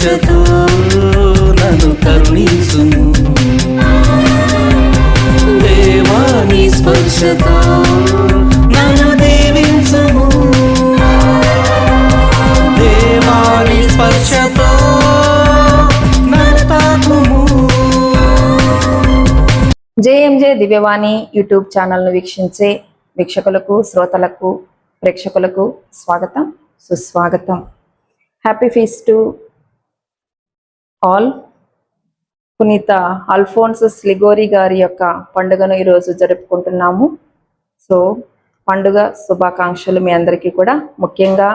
స్పర్శతో నన్ను కరుణించుము. దేవాని స్పర్శతో నన్ను దీవించుము. దేవాని స్పర్శతో జేఎంజే దివ్యవాణి యూట్యూబ్ ఛానల్ను వీక్షించే వీక్షకులకు శ్రోతలకు ప్రేక్షకులకు స్వాగతం సుస్వాగతం. Happy feast to all. పునీత అల్ఫోన్సస్ లిగోరి గారి యొక్క పండుగను ఈరోజు జరుపుకుంటున్నాము. సో పండుగ శుభాకాంక్షలు మీ అందరికీ కూడా. ముఖ్యంగా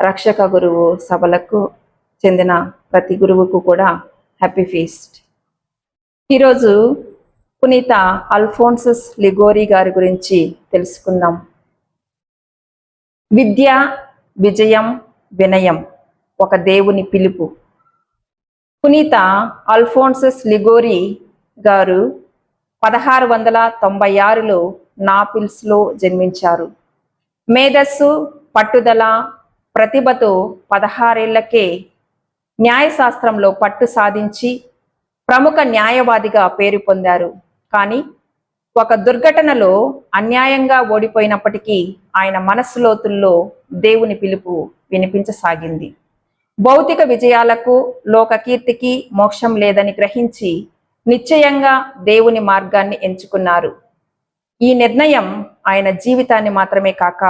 రక్షక గురువు సభలకు చెందిన ప్రతి గురువుకు కూడా హ్యాపీ ఫీస్ట్. ఈరోజు పునీత అల్ఫోన్సస్ లిగోరి గారి గురించి తెలుసుకుందాం. విద్య విజయం వినయం ఒక దేవుని పిలుపు. పునీత అల్ఫోన్సస్ లిగోరి గారు పదహారు వందల తొంభై ఆరులో నాపిల్స్లో జన్మించారు. మేధస్సు పట్టుదల ప్రతిభతో పదహారేళ్ళకే న్యాయశాస్త్రంలో పట్టు సాధించి ప్రముఖ న్యాయవాదిగా పేరు పొందారు. కానీ ఒక దుర్ఘటనలో అన్యాయంగా ఓడిపోయినప్పటికీ ఆయన మనస్సులోతుల్లో దేవుని పిలుపు వినిపించసాగింది. భౌతిక విజయాలకు లోకకీర్తికి మోక్షం లేదని గ్రహించి నిశ్చయంగా దేవుని మార్గాన్ని ఎంచుకున్నారు. ఈ నిర్ణయం ఆయన జీవితాన్ని మాత్రమే కాక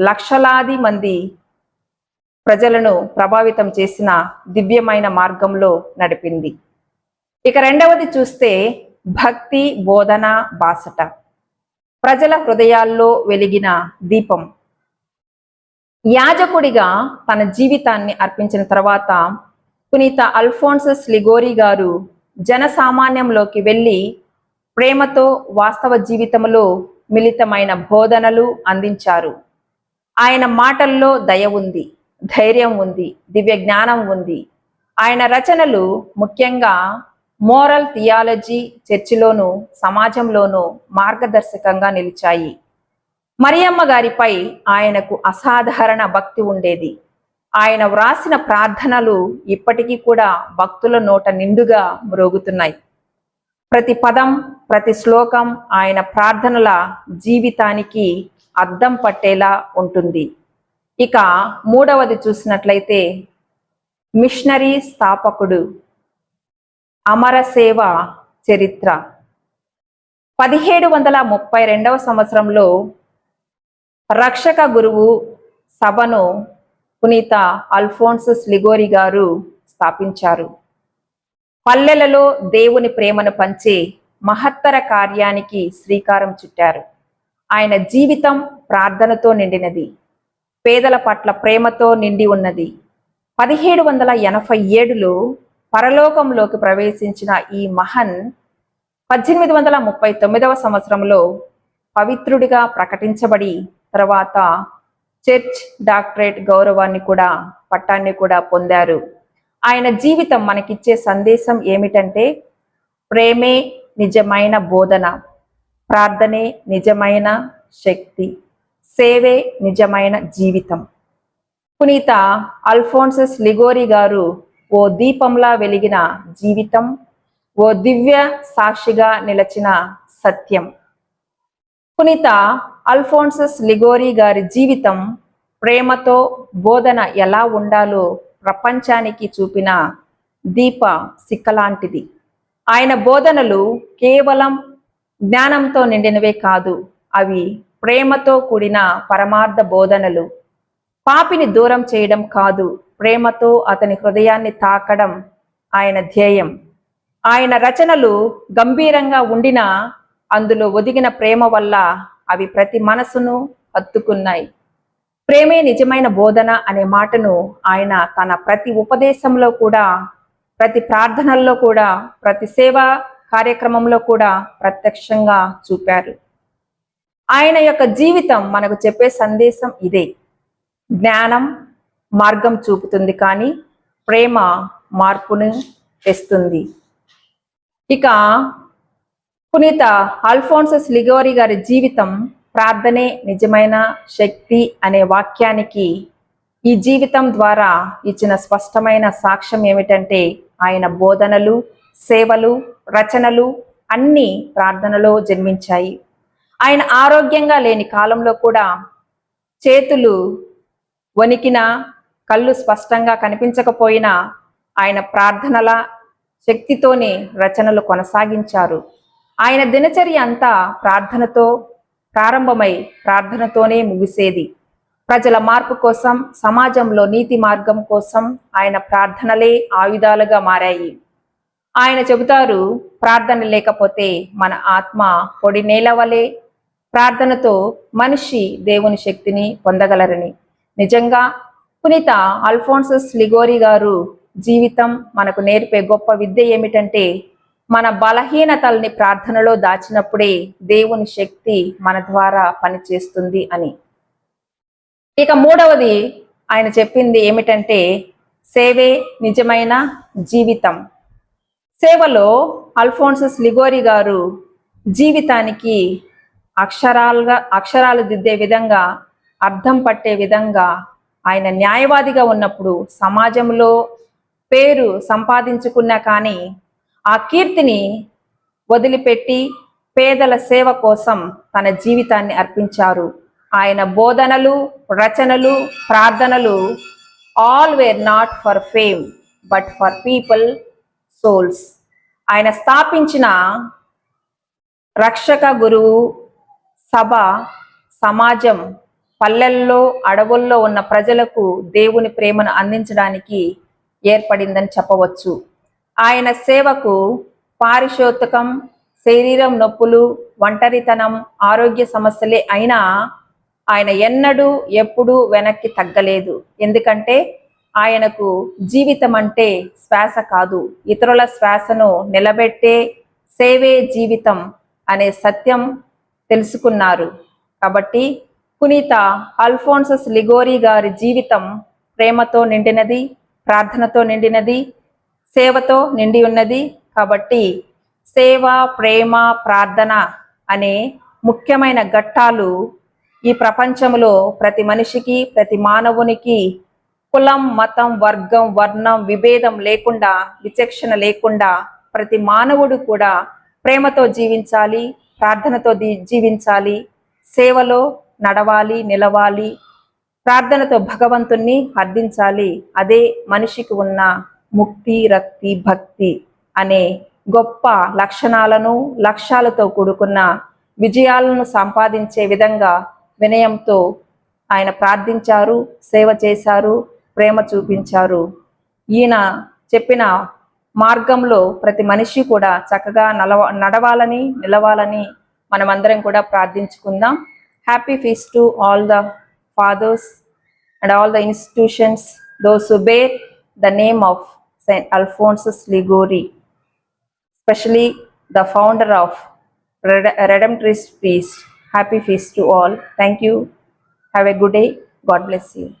లక్షలాది మంది ప్రజలను ప్రభావితం చేసిన దివ్యమైన మార్గంలో నడిపింది. ఇక రెండవది చూస్తే భక్తి బోధన బాసట. ప్రజల హృదయాల్లో వెలిగిన దీపం. యాజకుడిగా తన జీవితాన్ని అర్పించిన తర్వాత పునీత అల్ఫోన్సస్ లిగోరి గారు జనసామాన్యంలోకి వెళ్ళి ప్రేమతో వాస్తవ జీవితంలో మిళితమైన బోధనలు అందించారు. ఆయన మాటల్లో దయ ఉంది ధైర్యం ఉంది దివ్య జ్ఞానం ఉంది. ఆయన రచనలు ముఖ్యంగా మోరల్ థియాలజీ చర్చిలోను సమాజంలోనూ మార్గదర్శకంగా నిలిచాయి. మరియమ్మ గారిపై ఆయనకు అసాధారణ భక్తి ఉండేది. ఆయన వ్రాసిన ప్రార్థనలు ఇప్పటికీ కూడా భక్తుల నోట నిండుగా మ్రోగుతున్నాయి. ప్రతి పదం ప్రతి శ్లోకం ఆయన ప్రార్థనల జీవితానికి అద్దం పట్టేలా ఉంటుంది. ఇక మూడవది చూసినట్లయితే మిషనరీ స్థాపకుడు అమరసేవ చరిత్ర. పదిహేడు వందల ముప్పై రెండవ సంవత్సరంలో రక్షక గురువు సభను పునీత అల్ఫోన్స్ లిగోరి గారు స్థాపించారు. పల్లెలలో దేవుని ప్రేమను పంచే మహత్తర కార్యానికి శ్రీకారం చుట్టారు. ఆయన జీవితం ప్రార్థనతో నిండినది. పేదల పట్ల ప్రేమతో నిండి ఉన్నది. పదిహేడు వందల ఎనభై ఏడులో పరలోకంలోకి ప్రవేశించిన ఈ మహన్ పద్దెనిమిది వందల ముప్పై తొమ్మిదవ సంవత్సరంలో పవిత్రుడిగా ప్రకటించబడి తర్వాత చర్చ్ డాక్టరేట్ గౌరవాన్ని కూడా పట్టాన్ని కూడా పొందారు. ఆయన జీవితం మనకిచ్చే సందేశం ఏమిటంటే ప్రేమే నిజమైన బోధన ప్రార్థనే నిజమైన శక్తి సేవే నిజమైన జీవితం. పునీత అల్ఫోన్సస్ లిగోరి గారు ఓ దీపంలా వెలిగిన జీవితం ఓ దివ్య సాక్షిగా నిలచిన సత్యం. పునీత అల్ఫోన్సస్ లిగోరీ గారి జీవితం ప్రేమతో బోధన ఎలా ఉండాలో ప్రపంచానికి చూపిన దీప సిక్కలాంటిది ఆయన బోధనలు కేవలం జ్ఞానంతో నిండినవే కాదు అవి ప్రేమతో కూడిన పరమార్థ బోధనలు. పాపిని దూరం చేయడం కాదు ప్రేమతో అతని హృదయాన్ని తాకడం ఆయన ధ్యేయం. ఆయన రచనలు గంభీరంగా ఉండినా అందులో ఒదిగిన ప్రేమ వల్ల అవి ప్రతి మనసును హత్తుకున్నాయి. ప్రేమే నిజమైన బోధన అనే మాటను ఆయన తన ప్రతి ఉపదేశంలో కూడా ప్రతి ప్రార్థనల్లో కూడా ప్రతి సేవా కార్యక్రమంలో కూడా ప్రత్యక్షంగా చూపారు. ఆయన యొక్క జీవితం మనకు చెప్పే సందేశం ఇదే. జ్ఞానం మార్గం చూపుతుంది కానీ ప్రేమ మార్పును తెస్తుంది. ఇక పునీత అల్ఫోన్సస్ లిగోరి గారి జీవితం ప్రార్థనే నిజమైన శక్తి అనే వాక్యానికి ఈ జీవితం ద్వారా ఇచ్చిన స్పష్టమైన సాక్ష్యం ఏమిటంటే ఆయన బోధనలు సేవలు రచనలు అన్నీ ప్రార్థనలో జన్మించాయి. ఆయన ఆరోగ్యంగా లేని కాలంలో కూడా చేతులు వణికిన కళ్ళు స్పష్టంగా కనిపించకపోయినా ఆయన ప్రార్థనల శక్తితోనే రచనలు కొనసాగించారు. ఆయన దినచర్య అంతా ప్రార్థనతో ప్రారంభమై ప్రార్థనతోనే ముగిసేది. ప్రజల మార్పు కోసం సమాజంలో నీతి మార్గం కోసం ఆయన ప్రార్థనలే ఆయుధాలుగా మారాయి. ఆయన చెబుతారు ప్రార్థన లేకపోతే మన ఆత్మ పొడి నేల వలె ప్రార్థనతో మనిషి దేవుని శక్తిని పొందగలరని. నిజంగా పునీత అల్ఫోన్సస్ లిగోరి గారు జీవితం మనకు నేర్పే గొప్ప విద్య ఏమిటంటే మన బలహీనతల్ని ప్రార్థనలో దాచినప్పుడే దేవుని శక్తి మన ద్వారా పనిచేస్తుంది అని. ఇక మూడవది ఆయన చెప్పింది ఏమిటంటే సేవే నిజమైన జీవితం. సేవలో అల్ఫోన్సస్ లిగోరి గారు జీవితానికి అక్షరాలుగా అక్షరాలు దిద్దే విధంగా అర్థం పట్టే విధంగా ఆయన న్యాయవాదిగా ఉన్నప్పుడు సమాజంలో పేరు సంపాదించుకున్నా కానీ ఆ కీర్తిని వదిలిపెట్టి పేదల సేవ కోసం తన జీవితాన్ని అర్పించారు. ఆయన బోధనలు రచనలు ప్రార్థనలు all were not for fame but for people souls ఆయన స్థాపించిన రక్షక గురువు సభ సమాజం పల్లెల్లో అడవుల్లో ఉన్న ప్రజలకు దేవుని ప్రేమను అందించడానికి ఏర్పడిందని చెప్పవచ్చు. ఆయన సేవకు పారిశోతకం శరీరం నొప్పులు ఒంటరితనం ఆరోగ్య సమస్యలే అయినా ఆయన ఎన్నడూ ఎప్పుడూ వెనక్కి తగ్గలేదు. ఎందుకంటే ఆయనకు జీవితం అంటే శ్వాస కాదు. ఇతరుల శ్వాసను నిలబెట్టే సేవే జీవితం అనే సత్యం తెలుసుకున్నారు. కాబట్టి పునీత అల్ఫోన్సస్ లిగోరీ గారి జీవితం ప్రేమతో నిండినది ప్రార్థనతో నిండినది సేవతో నిండి ఉన్నది కాబట్టి సేవ ప్రేమ ప్రార్థన అనే ముఖ్యమైన ఘట్టాలు ఈ ప్రపంచంలో ప్రతి మనిషికి ప్రతి మానవునికి కులం మతం వర్గం వర్ణం విభేదం లేకుండా విచక్షణ లేకుండా ప్రతి మానవుడు కూడా ప్రేమతో జీవించాలి ప్రార్థనతో జీవించాలి సేవలో నడవాలి నిలవాలి ప్రార్థనతో భగవంతుణ్ణి అర్థించాలి. అదే మనిషికి ఉన్న ముక్తి రక్తి భక్తి అనే గొప్ప లక్షణాలను లక్ష్యాలతో కూడుకున్న విజయాలను సంపాదించే విధంగా వినయంతో ఆయన ప్రార్థించారు సేవ చేశారు ప్రేమ చూపించారు. ఈయన చెప్పిన మార్గంలో ప్రతి మనిషి కూడా చక్కగా నలవ నడవాలని నిలవాలని మనమందరం కూడా ప్రార్థించుకుందాం. Happy feast to all the fathers and all the institutions those bear the name of Saint Alphonsus Ligori, especially the founder of Red- Redemptorist Feast. Happy feast to all. Thank you. Have a good day. God bless you.